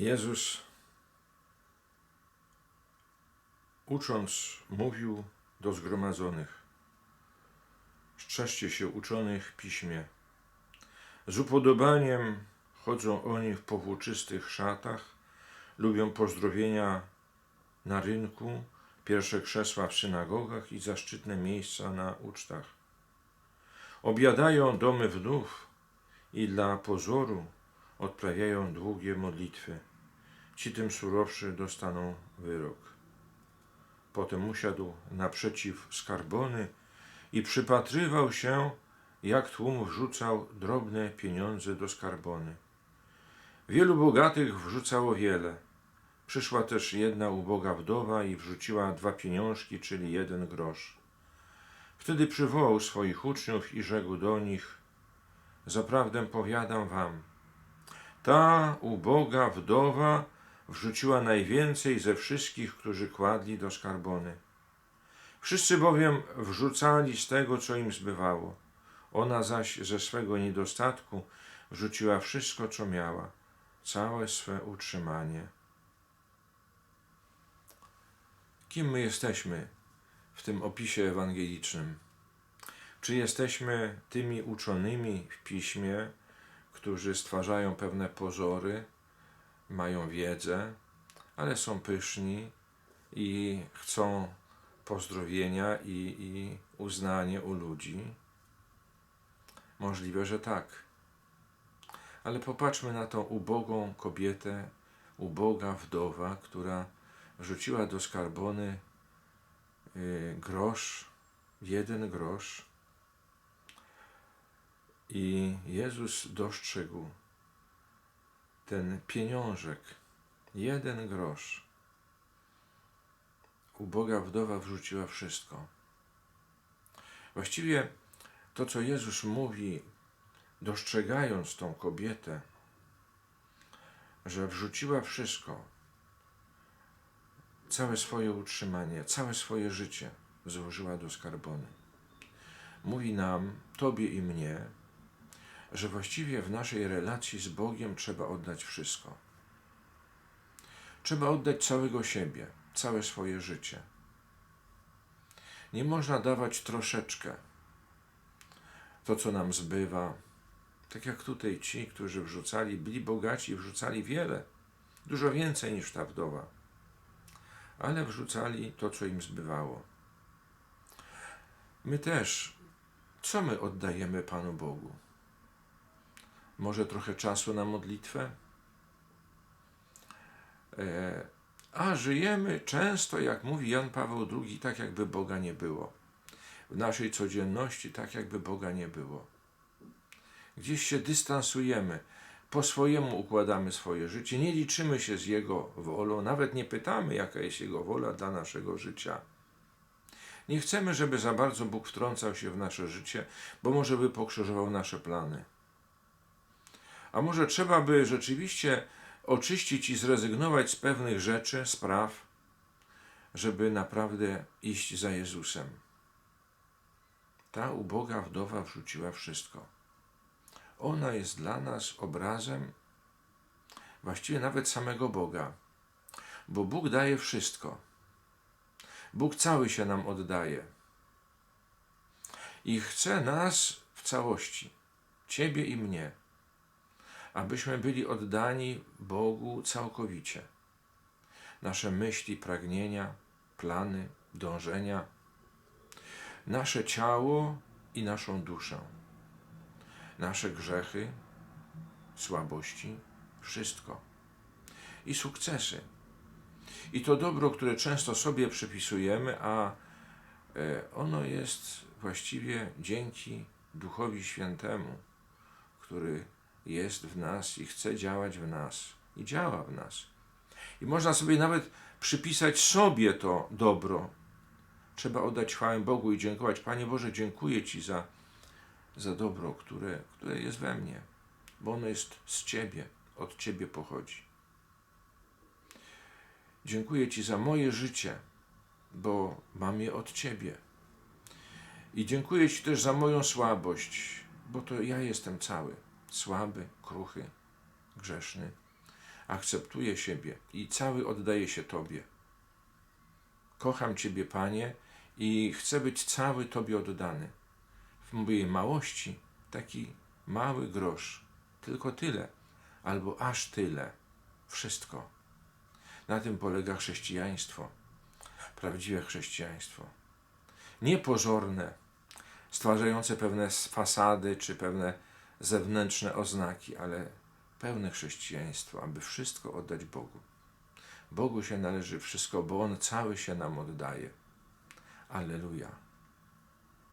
Jezus, ucząc, mówił do zgromadzonych: Strzeżcie się uczonych w piśmie. Z upodobaniem chodzą oni w powłóczystych szatach, lubią pozdrowienia na rynku, pierwsze krzesła w synagogach i zaszczytne miejsca na ucztach. Obiadają domy wdów i dla pozoru odprawiają długie modlitwy. Ci tym surowszy dostaną wyrok. Potem usiadł naprzeciw skarbony i przypatrywał się, jak tłum wrzucał drobne pieniądze do skarbony. Wielu bogatych wrzucało wiele. Przyszła też jedna uboga wdowa i wrzuciła dwa pieniążki, czyli jeden grosz. Wtedy przywołał swoich uczniów i rzekł do nich: Zaprawdę powiadam wam, ta uboga wdowa wrzuciła najwięcej ze wszystkich, którzy kładli do skarbony. Wszyscy bowiem wrzucali z tego, co im zbywało. Ona zaś ze swego niedostatku wrzuciła wszystko, co miała, całe swe utrzymanie. Kim my jesteśmy w tym opisie ewangelicznym? Czy jesteśmy tymi uczonymi w piśmie, którzy stwarzają pewne pozory, mają wiedzę, ale są pyszni i chcą pozdrowienia i, i uznanie u ludzi? Możliwe, że tak. Ale popatrzmy na tą ubogą kobietę, uboga wdowa, która wrzuciła do skarbony y, grosz, jeden grosz. I Jezus dostrzegł ten pieniążek, jeden grosz. Uboga wdowa wrzuciła wszystko. Właściwie to, co Jezus mówi, dostrzegając tą kobietę, że wrzuciła wszystko, całe swoje utrzymanie, całe swoje życie złożyła do skarbony. Mówi nam, Tobie i mnie, że właściwie w naszej relacji z Bogiem trzeba oddać wszystko. Trzeba oddać całego siebie, całe swoje życie. Nie można dawać troszeczkę to, co nam zbywa. Tak jak tutaj ci, którzy wrzucali, byli bogaci wrzucali wiele, dużo więcej niż ta wdowa, ale wrzucali to, co im zbywało. My też, co my oddajemy Panu Bogu? Może trochę czasu na modlitwę? E, a żyjemy często, jak mówi Jan Paweł II, tak jakby Boga nie było. W naszej codzienności, tak jakby Boga nie było. Gdzieś się dystansujemy, po swojemu układamy swoje życie, nie liczymy się z Jego wolą, nawet nie pytamy, jaka jest Jego wola dla naszego życia. Nie chcemy, żeby za bardzo Bóg wtrącał się w nasze życie, bo może by pokrzyżował nasze plany. A może trzeba by rzeczywiście oczyścić i zrezygnować z pewnych rzeczy, spraw, żeby naprawdę iść za Jezusem. Ta uboga wdowa wrzuciła wszystko. Ona jest dla nas obrazem właściwie nawet samego Boga, bo Bóg daje wszystko. Bóg cały się nam oddaje i chce nas w całości, Ciebie i mnie abyśmy byli oddani Bogu całkowicie. Nasze myśli, pragnienia, plany, dążenia, nasze ciało i naszą duszę, nasze grzechy, słabości, wszystko. I sukcesy. I to dobro, które często sobie przypisujemy, a e, ono jest właściwie dzięki Duchowi Świętemu, który jest w nas i chce działać w nas i działa w nas. I można sobie nawet przypisać sobie to dobro. Trzeba oddać chwałę Bogu i dziękować. Panie Boże, dziękuję Ci za, za dobro, które, które jest we mnie, bo ono jest z Ciebie, od Ciebie pochodzi. Dziękuję Ci za moje życie, bo mam je od Ciebie. I dziękuję Ci też za moją słabość, bo to ja jestem cały słaby, kruchy, grzeszny, akceptuję siebie i cały oddaję się Tobie. Kocham Ciebie, Panie, i chcę być cały Tobie oddany. W mojej małości taki mały grosz, tylko tyle, albo aż tyle, wszystko. Na tym polega chrześcijaństwo, prawdziwe chrześcijaństwo. Nie pozorne, stwarzające pewne fasady czy pewne zewnętrzne oznaki, ale pełne chrześcijaństwo, aby wszystko oddać Bogu. Bogu się należy wszystko, bo On cały się nam oddaje. Alleluja.